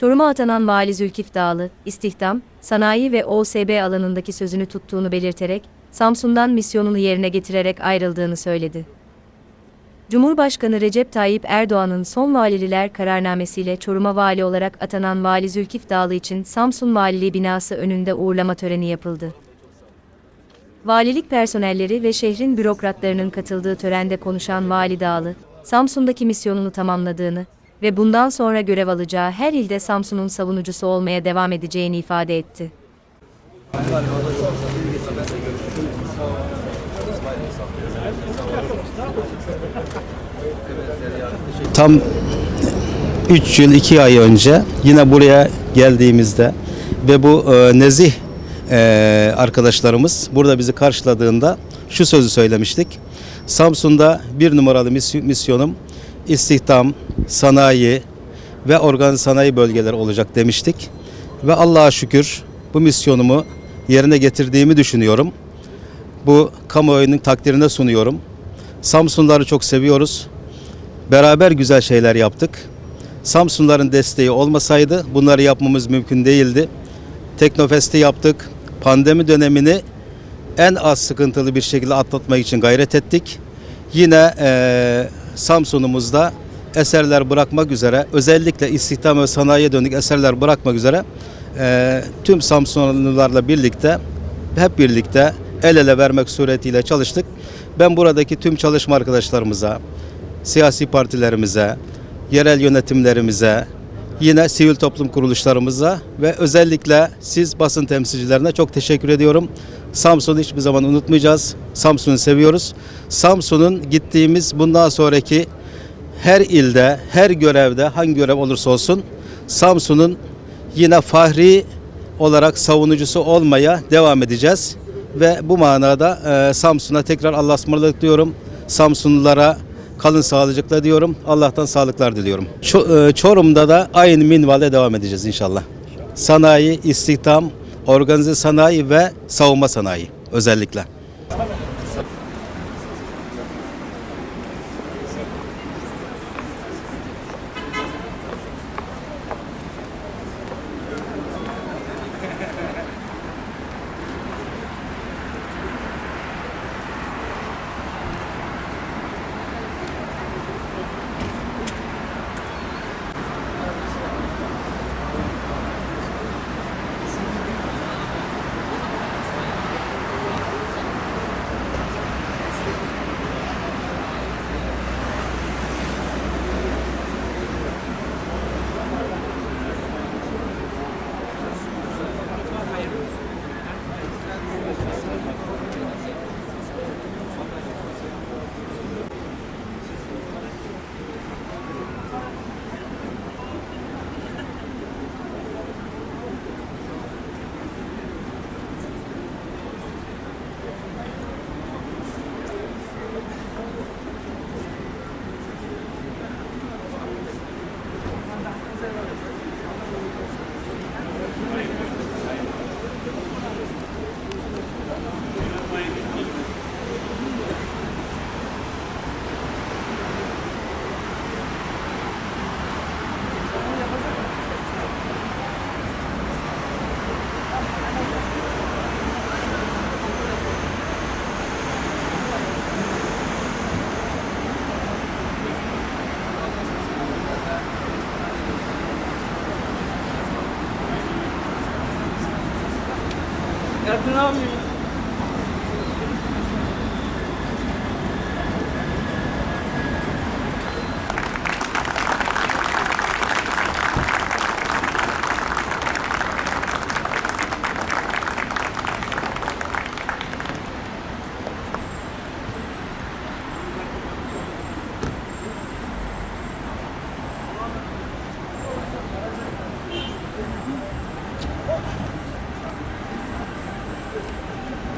Çorum'a atanan Vali Zülkif Dağlı, istihdam, sanayi ve OSB alanındaki sözünü tuttuğunu belirterek, Samsun'dan misyonunu yerine getirerek ayrıldığını söyledi. Cumhurbaşkanı Recep Tayyip Erdoğan'ın son valililer kararnamesiyle Çorum'a vali olarak atanan Vali Zülkif Dağlı için Samsun Valiliği binası önünde uğurlama töreni yapıldı. Valilik personelleri ve şehrin bürokratlarının katıldığı törende konuşan Vali Dağlı, Samsun'daki misyonunu tamamladığını ve bundan sonra görev alacağı her ilde Samsun'un savunucusu olmaya devam edeceğini ifade etti. Tam 3 yıl 2 ay önce yine buraya geldiğimizde ve bu e, nezih e, arkadaşlarımız burada bizi karşıladığında şu sözü söylemiştik. Samsun'da bir numaralı misy- misyonum istihdam, sanayi ve organize sanayi bölgeleri olacak demiştik. Ve Allah'a şükür bu misyonumu yerine getirdiğimi düşünüyorum. Bu kamuoyunun takdirine sunuyorum. Samsunları çok seviyoruz. Beraber güzel şeyler yaptık. Samsunların desteği olmasaydı bunları yapmamız mümkün değildi. Teknofest'i yaptık. Pandemi dönemini en az sıkıntılı bir şekilde atlatmak için gayret ettik. Yine eee Samsun'umuzda eserler bırakmak üzere özellikle istihdam ve sanayiye dönük eserler bırakmak üzere eee, tüm Samsunlularla birlikte hep birlikte el ele vermek suretiyle çalıştık. Ben buradaki tüm çalışma arkadaşlarımıza, siyasi partilerimize, yerel yönetimlerimize, yine sivil toplum kuruluşlarımıza ve özellikle siz basın temsilcilerine çok teşekkür ediyorum. Samsun'u hiçbir zaman unutmayacağız. Samsun'u seviyoruz. Samsun'un gittiğimiz bundan sonraki her ilde, her görevde, hangi görev olursa olsun Samsun'un yine fahri olarak savunucusu olmaya devam edeceğiz. Ve bu manada e, Samsun'a tekrar Allah'a ısmarladık diyorum. Samsunlulara kalın sağlıcakla diyorum. Allah'tan sağlıklar diliyorum. Ço- e, Çorum'da da aynı minvalde devam edeceğiz inşallah. Sanayi, istihdam, organize sanayi ve savunma sanayi özellikle. That's not me.